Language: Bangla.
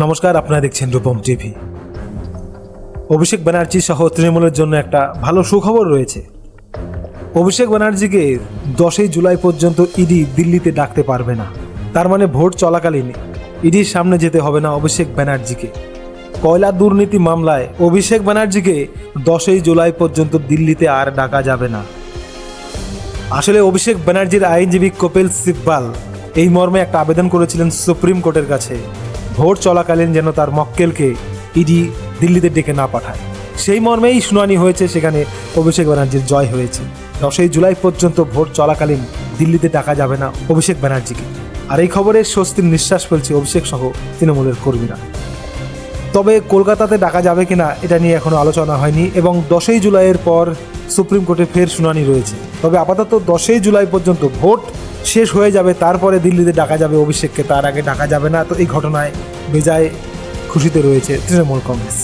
নমস্কার, আপনারা দেখছেন রূপম টিভি। অভিষেক ব্যানার্জি সহ তৃণমূলের জন্য একটা ভালো সুখবর রয়েছে। অভিষেক ব্যানার্জিকে দশই জুলাই পর্যন্ত ইডি দিল্লিতে ডাকতে পারবে না। তার মানে ভোট চলাকালীন ইডির সামনে যেতে হবে না অভিষেক ব্যানার্জিকে। কয়লা দুর্নীতি মামলায় অভিষেক ব্যানার্জিকে দশই জুলাই পর্যন্ত দিল্লিতে আর ডাকা যাবে না। আসলে অভিষেক ব্যানার্জির আইনজীবী কপিল সিব্বাল এই মর্মে একটা আবেদন করেছিলেন সুপ্রিম কোর্টের কাছে। ভোট চলাকালীন যেন তার মক্কেলকে ইডি দিল্লিতে ডেকে না পাঠায়। সেই মর্মেই শুনানি হয়েছে, সেখানে অভিষেক ব্যানার্জির জয় হয়েছে। দশই জুলাই পর্যন্ত ভোট চলাকালীন দিল্লিতে ডাকা যাবে না অভিষেক ব্যানার্জিকে। আর এই খবরে স্বস্তির নিঃশ্বাস ফেলছে অভিষেক সহ তৃণমূলের কর্মীরা। তবে কলকাতাতে ডাকা যাবে কিনা এটা নিয়ে এখনও আলোচনা হয়নি এবং দশই জুলাইয়ের পর সুপ্রিম কোর্টে ফের শুনানি রয়েছে। তবে আপাতত দশই জুলাই পর্যন্ত ভোট শেষ হয়ে যাবে, তারপরে দিল্লিতে ডাকা যাবে অভিষেককে, তার আগে ডাকা যাবে না। তো এই ঘটনায় বেজায় খুশিতে রয়েছে তৃণমূল কংগ্রেস।